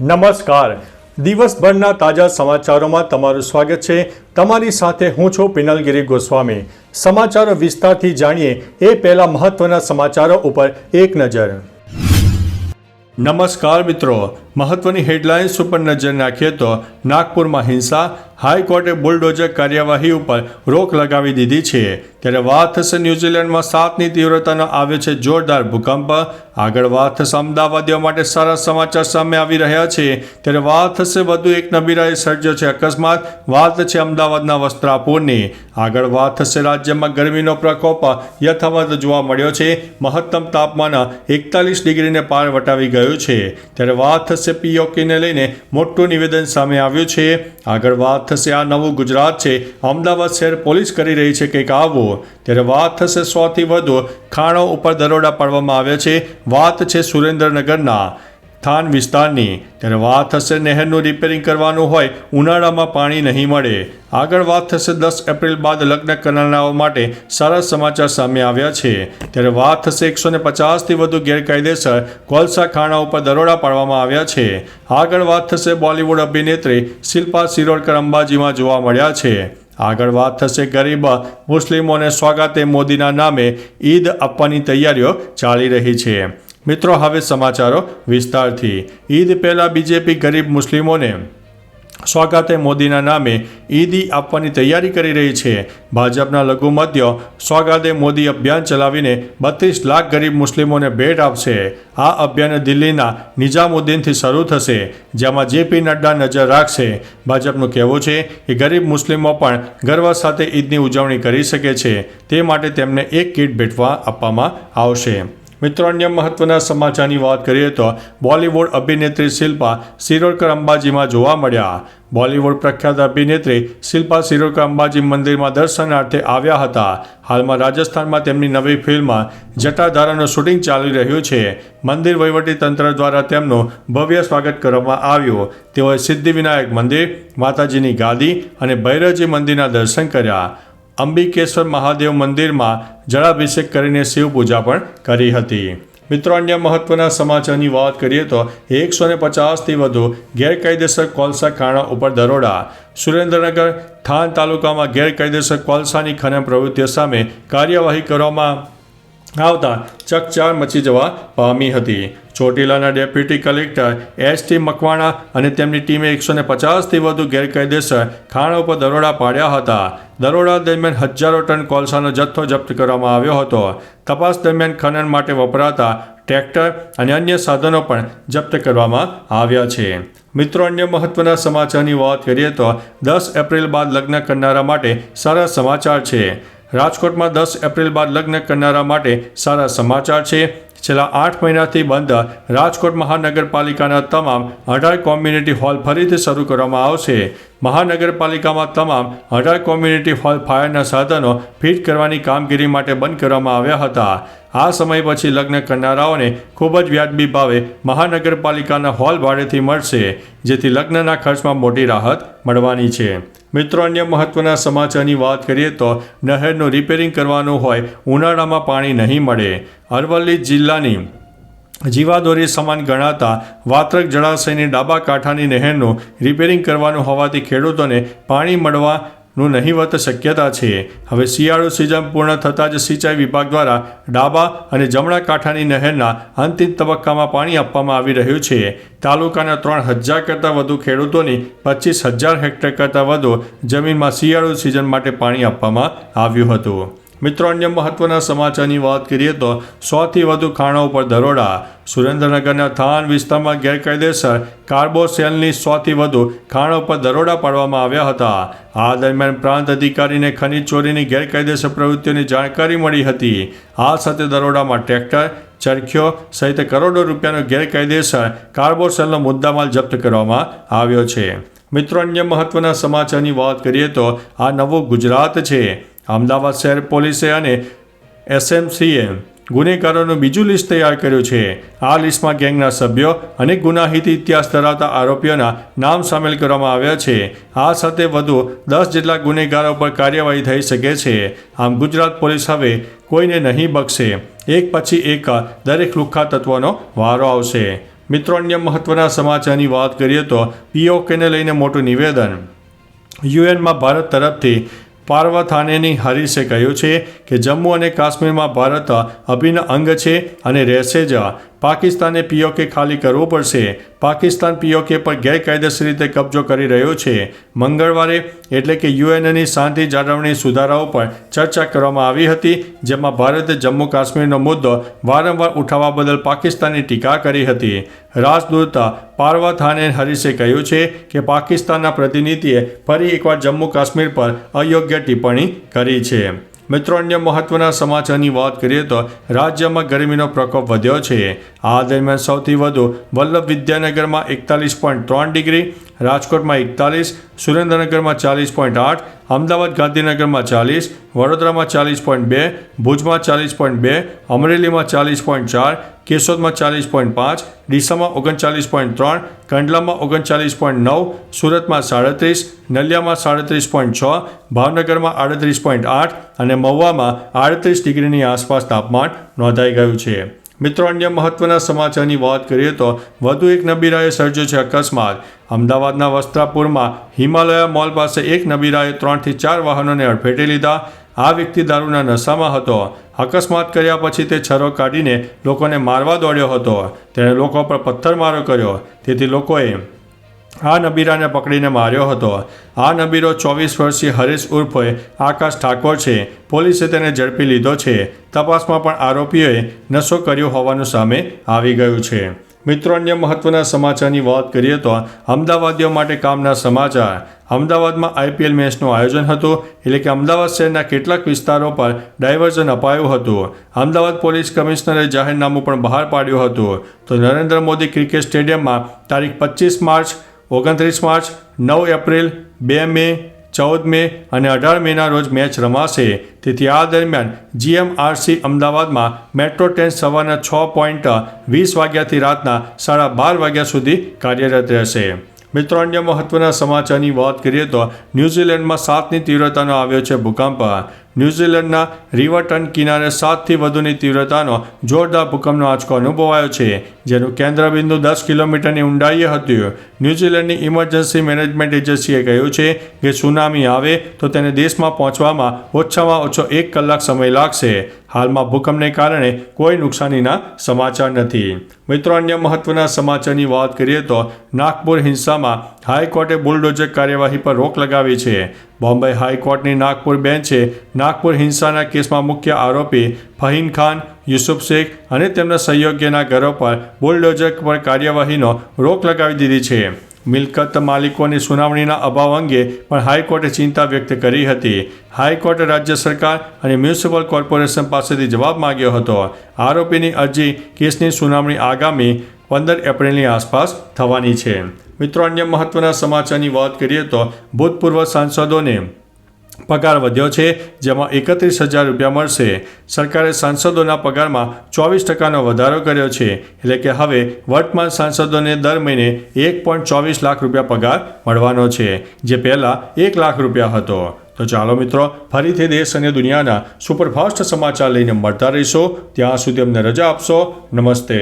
નમસ્કાર. દિવસભરના તાજા સમાચારોમાં તમારું સ્વાગત છે. તમારી સાથે હું છું પિનલગીરી ગોસ્વામી. સમાચારો વિસ્તારથી જાણીએ એ પહેલા મહત્વના સમાચારો ઉપર એક નજર. નમસ્કાર મિત્રો. મહત્વની હેડલાઇન્સ ઉપર નજર નાખીએ તો નાગપુરમાં હિંસા હાઈકોર્ટે બુલડોઝર કાર્યવાહી ઉપર રોક લગાવી દીધી છે. ત્યારે વાત થશે ન્યૂઝીલેન્ડમાં સાતની તીવ્રતાનો આવ્યો છે જોરદાર ભૂકંપ. આગળ વાત થશે અમદાવાદીઓ માટે સારા સમાચાર સામે આવી રહ્યા છે. ત્યારે વાત થશે વધુ એક નબીરાએ સર્જ્યો છે અકસ્માત. વાત છે અમદાવાદના વસ્ત્રાપુરની. આગળ વાત થશે રાજ્યમાં ગરમીનો પ્રકોપ યથાવત જોવા મળ્યો છે. મહત્તમ તાપમાન એકતાલીસ ડિગ્રીને પાર વટાવી ગયું છે. ત્યારે વાત થશે પીઓકેને લઈને મોટું નિવેદન સામે આવ્યું છે. આગળ વાત થશે. આ નવું ગુજરાત છે. અમદાવાદ શહેર પોલીસ કરી રહી છે કંઈક આવો ત્યારે વાત થશે સોથી વધુ. ખાણો ઉપર દરોડા પાડવામાં આવ્યા છે. વાત છે સુરેન્દ્રનગરના. થાન વિસ્તારની. ત્યારે વાત થશે નહેરનું રિપેરિંગ કરવાનું હોય, ઉનાળામાં પાણી નહીં મળે. આગળ વાત થશે દસ એપ્રિલ બાદ લગ્ન કરનારાઓ માટે સારા સમાચાર સામે આવ્યા છે. ત્યારે વાત થશે એકસો ને પચાસથી વધુ ગેરકાયદેસર કોલસા ખાણા ઉપર દરોડા પાડવામાં આવ્યા છે. આગળ વાત થશે બોલિવૂડ અભિનેત્રી શિલ્પા શિરોડકર અંબાજીમાં જોવા મળ્યા છે. આગળ વાત થશે ગરીબ મુસ્લિમોને સ્વાગતે મોદીના નામે ઈદ આપવાની તૈયારીઓ ચાલી રહી છે. મિત્રો, હવે સમાચારો વિસ્તારથી. ઈદ પહેલાં બીજેપી ગરીબ મુસ્લિમોને સ્વાગતે મોદીના નામે ઈદી આપવાની તૈયારી કરી રહી છે. ભાજપના લઘુમધ્ય સ્વાગતે મોદી અભિયાન ચલાવીને બત્રીસ લાખ ગરીબ મુસ્લિમોને ભેટ આપશે. આ અભિયાન દિલ્હીના નિઝામુદ્દીનથી શરૂ થશે, જેમાં જેપી નડ્ડા નજર રાખશે. ભાજપનું કહેવું છે કે ગરીબ મુસ્લિમો પણ ગર્વ સાથે ઈદની ઉજવણી કરી શકે છે. તે માટે તેમને એક કીટ ભેટવા આપવામાં આવશે. મિત્રો, અન્ય મહત્વના સમાચારની વાત કરીએ તો બોલિવૂડ અભિનેત્રી શિલ્પા શિરોડકર અંબાજીમાં જોવા મળ્યા. બોલિવૂડ પ્રખ્યાત અભિનેત્રી શિલ્પા શિરોડકર અંબાજી મંદિરમાં દર્શનાર્થે આવ્યા હતા. હાલમાં રાજસ્થાનમાં તેમની નવી ફિલ્મ જટાધારાનું શૂટિંગ ચાલી રહ્યું છે. મંદિર વહીવટી તંત્ર દ્વારા તેમનું ભવ્ય સ્વાગત કરવામાં આવ્યું. તેઓએ સિદ્ધિવિનાયક મંદિર, માતાજીની ગાદી અને ભૈરવજી મંદિરના દર્શન કર્યા. અંબિકેશ્વર મહાદેવ મંદિરમાં જળાભિષેક કરીને શિવ પૂજા પણ કરી હતી. મિત્રો, અન્ય મહત્વના સમાચારની વાત કરીએ તો એકસો ને પચાસથી વધુ ગેરકાયદેસર કોલસા ખાણા ઉપર દરોડા. સુરેન્દ્રનગર થાન તાલુકામાં ગેરકાયદેસર કોલસાની ખનન પ્રવૃત્તિઓ સામે કાર્યવાહી કરવામાં આવતા ચકચાર મચી જવા પામી હતી. ચોટીલાના deputy collector S T Makwana અને તેમની ટીમે એકસો ને પચાસથી વધુ ગેરકાયદેસર ખાણો પર દરોડા પાડ્યા હતા. દરોડા દરમિયાન હજારો ટન કોલસાનો જથ્થો જપ્ત કરવામાં આવ્યો હતો. તપાસ દરમિયાન ખનન માટે વપરાતા ટ્રેક્ટર અને અન્ય સાધનો પણ જપ્ત કરવામાં આવ્યા છે. મિત્રો, અન્ય મહત્વના સમાચારની વાત કરીએ તો દસ એપ્રિલ બાદ લગ્ન કરનારા માટે સારા સમાચાર છે. રાજકોટમાં દસ એપ્રિલ બાદ લગ્ન કરનારા માટે સારા સમાચાર છે. છેલ્લા આઠ મહિનાથી બંધ રાજકોટ મહાનગરપાલિકાના તમામ અઢાર કોમ્યુનિટી હોલ ફરીથી શરૂ કરવામાં આવશે. મહાનગરપાલિકામાં તમામ અઢાર કોમ્યુનિટી હોલ ફાયરના સાધનો ફિટ કરવાની કામગીરી માટે બંધ કરવામાં આવ્યા હતા. આ સમય પછી લગ્ન કરનારાઓને ખૂબ જ વ્યાજબી ભાવે મહાનગરપાલિકાના હોલ ભાડેથી મળશે, જેથી લગ્નના ખર્ચમાં મોટી રાહત મળવાની છે. મિત્રો, અન્ય મહત્વના સમાચારની વાત કરીએ તો નહેરનું રિપેરિંગ કરવાનું હોય, ઉનાળામાં પાણી નહીં મળે. અરવલ્લી જિલ્લાની જીવાદોરી સમાન ગણાતા વાત્રક જળાશયની ડાબા કાંઠાની નહેરનું રિપેરિંગ કરવાનું હોવાથી ખેડૂતોને પાણી મળવાનું નહીવત શક્યતા છે. હવે શિયાળુ સિઝન પૂર્ણ થતાં જ સિંચાઈ વિભાગ દ્વારા ડાબા અને જમણા કાંઠાની નહેરના અંતિમ તબક્કામાં પાણી આપવામાં આવી રહ્યું છે. તાલુકાના ત્રણ હજાર કરતાં વધુ ખેડૂતોની પચીસ હજાર હેક્ટર કરતાં વધુ જમીનમાં શિયાળુ સિઝન માટે પાણી આપવામાં આવ્યું હતું. મિત્રો, અન્ય મહત્વના સમાચારની વાત કરીએ તો સોથી વધુ ખાણો ઉપર દરોડા સુરેન્દ્રનગરના થાન વિસ્તારમાં ગેરકાયદેસર કાર્બોસેલની સોથી વધુ ખાણો પર દરોડા પાડવામાં આવ્યા હતા. આ દરમિયાન પ્રાંત અધિકારીને ખનીજ ચોરીની ગેરકાયદેસર પ્રવૃત્તિઓની જાણકારી મળી હતી. આ સાથે દરોડામાં ટ્રેક્ટર ચરખ્યો સહિત કરોડો રૂપિયાનો ગેરકાયદેસર કાર્બોસેલનો મુદ્દામાલ જપ્ત કરવામાં આવ્યો છે. મિત્રો, અન્ય મહત્વના સમાચારની વાત કરીએ તો આ નવું ગુજરાત છે. અમદાવાદ શહેર પોલીસે અને એસએમસીએ ગુનેગારોનું બીજું લિસ્ટ તૈયાર કર્યું છે. આ લિસ્ટમાં ગેંગના સભ્યો અને ગુનાહિત ઇતિહાસ ધરાવતા આરોપીઓના નામ સામેલ કરવામાં આવ્યા છે. આ સાથે વધુ દસ જેટલા ગુનેગારો પર કાર્યવાહી થઈ શકે છે. આમ ગુજરાત પોલીસ હવે કોઈને નહીં બક્ષે. એક પછી એક દરેક લુખ્ખા તત્વોનો વારો આવશે. મિત્રો, અન્ય મહત્વના સમાચારની વાત કરીએ તો પીઓકેને લઈને મોટું નિવેદન. યુએનમાં ભારત તરફથી પાર્વથાનેની હરીશે કહ્યું છે કે જમ્મુ અને કાશ્મીરમાં ભારત અભિન્ન અંગ છે અને રહેશે જ પાકિસ્તાને પીઓકે ખાલી કરવું પડશે. પાકિસ્તાન પીઓકે પર ગેરકાયદેસર રીતે કબજો કરી રહ્યો છે. મંગળવારે એટલે કે યુએનની શાંતિ જાળવણી સુધારાઓ પર ચર્ચા કરવામાં આવી હતી, જેમાં ભારતે જમ્મુ કાશ્મીરનો મુદ્દો વારંવાર ઉઠાવવા બદલ પાકિસ્તાનની ટીકા કરી હતી. રાજદૂત પાર્વથાને હરીશે કહ્યું છે કે પાકિસ્તાનના પ્રતિનિધિએ ફરી એકવાર જમ્મુ કાશ્મીર પર અયોગ્ય ટિપ્પણી કરી છે. મિત્રો, અન્ય મહત્વના સમાચારની વાત કરીએ તો રાજ્યમાં ગરમીનો પ્રકોપ વધ્યો છે. આ દરમિયાન સૌથી વધુ વલ્લભ વિદ્યાનગરમાં એકતાલીસ પોઈન્ટ ત્રણ ડિગ્રી, રાજકોટમાં એકતાલીસ, સુરેન્દ્રનગરમાં ચાલીસ પોઈન્ટ આઠ, અમદાવાદ ગાંધીનગરમાં ચાલીસ, વડોદરામાં ચાલીસ પોઈન્ટ બે, ભુજમાં ચાલીસ પોઈન્ટ બે, અમરેલીમાં ચાલીસ પોઈન્ટ ચાર કેશોદમાં ચાલીસ પોઈન્ટ પાંચ, ડીસામાં ઓગણચાલીસ પોઈન્ટ ત્રણ, કંડલામાં ઓગણચાલીસ પોઈન્ટ નવ, સુરતમાં સાડત્રીસ, નલિયામાં સાડત્રીસ પોઈન્ટ છ, ભાવનગરમાં આડત્રીસ પોઈન્ટ આઠ અને મહુવામાં આડત્રીસ ડિગ્રીની આસપાસ તાપમાન નોંધાઈ ગયું છે. મિત્રો, અન્ય મહત્વના સમાચારની વાત કરીએ તો વધુ એક નબીરાએ સર્જ્યો છે અકસ્માત. અમદાવાદના વસ્ત્રાપુરમાં હિમાલયા મોલ પાસે એક નબીરાએ ત્રણથી ચાર વાહનોને અડફેટે લીધા. આ વ્યક્તિ દારૂના નશામાં હતો. અકસ્માત કર્યા પછી તે છરો કાઢીને લોકોને મારવા દોડ્યો હતો. તેણે લોકો પર પથ્થરમારો કર્યો. તેથી લોકોએ આ નબીરાને પકડીને માર્યો હતો. આ નબીરો ચોવીસ વર્ષીય હરીશ ઉર્ફે આકાશ ઠાકોર છે. પોલીસે તેને ઝડપી લીધો છે. તપાસમાં પણ આરોપીઓએ નશો કર્યો હોવાનું સામે આવી ગયું છે. મિત્રો, અન્ય મહત્વના સમાચારની વાત કરીએ તો અમદાવાદીઓ માટે કામના સમાચાર. અમદાવાદમાં આઈપીએલ મેચનું આયોજન હતું, એટલે કે અમદાવાદ શહેરના કેટલાક વિસ્તારો પર ડાયવર્ઝન અપાયું હતું. અમદાવાદ પોલીસ કમિશનરે જાહેરનામું પણ બહાર પાડ્યું હતું. તો નરેન્દ્ર મોદી ક્રિકેટ સ્ટેડિયમમાં તારીખ પચીસ માર્ચ, ઓગણત્રીસ માર્ચ, નવ એપ્રિલ, બે મે ચૌદ મે અને અઢાર મેના રોજ મેચ રમાશે. તેથી આ દરમિયાન જીએમઆરસી અમદાવાદમાં મેટ્રો ટ્રેન સવારના છ પોઈન્ટ વીસ વાગ્યાથી રાતના સાડા બાર વાગ્યા સુધી કાર્યરત રહેશે. મિત્રો, અન્ય મહત્વના સમાચારની વાત કરીએ તો ન્યૂઝીલેન્ડમાં સાતની તીવ્રતાનો આવ્યો છે ભૂકંપ. ન્યૂઝીલેન્ડના રિવર્ટન કિનારે સાતથી વધુની તીવ્રતાનો જોરદાર ભૂકંપનો આંચકો અનુભવાયો છે, જેનું કેન્દ્રબિંદુ દસ કિલોમીટરની ઊંડાઈએ હતું. ન્યૂઝીલેન્ડની ઇમરજન્સી મેનેજમેન્ટ એજન્સીએ કહ્યું છે કે સુનામી આવે તો તેને દેશમાં પહોંચવામાં ઓછામાં ઓછો એક કલાક સમય લાગશે. હાલમાં ભૂકંપને કારણે કોઈ નુકસાનીના સમાચાર નથી. મિત્રો, અન્ય મહત્વના સમાચારની વાત કરીએ તો નાગપુર હિંસામાં હાઈકોર્ટે બુલડોઝર કાર્યવાહી પર રોક લગાવી છે. બોમ્બે હાઈકોર્ટની નાગપુર બેન્ચે નાગપુર હિંસાના કેસમાં મુખ્ય આરોપી ફહીન ખાન, યુસુફ શેખ અને તેમના સહયોગીના ઘરો પર બુલડોઝર પર કાર્યવાહીનો રોક લગાવી દીધી છે. મિલકત માલિકોની સુનાવણીના અભાવ અંગે પણ હાઈકોર્ટે ચિંતા વ્યક્ત કરી હતી. હાઈકોર્ટે રાજ્ય સરકાર અને મ્યુનિસિપલ કોર્પોરેશન પાસેથી જવાબ માંગ્યો હતો. આરોપીની અરજી કેસની સુનાવણી આગામી પંદર એપ્રિલની આસપાસ થવાની છે. મિત્રો, અન્ય મહત્વના સમાચારની વાત કરીએ તો ભૂતપૂર્વ સાંસદોને પગાર વધ્યો છે, જેમાં એકત્રીસ હજાર રૂપિયા મળશે. સરકારે સાંસદોના પગારમાં ચોવીસ ટકાનો વધારો કર્યો છે, એટલે કે હવે વર્તમાન સાંસદોને દર મહિને એક પોઈન્ટ ચોવીસ લાખ રૂપિયા પગાર મળવાનો છે, જે પહેલાં એક લાખ રૂપિયા હતો. તો ચાલો મિત્રો, ફરીથી દેશ અને દુનિયાના સુપરફાસ્ટ સમાચાર લઈને મળતા રહીશો. ત્યાં સુધી અમને રજા આપશો. નમસ્તે.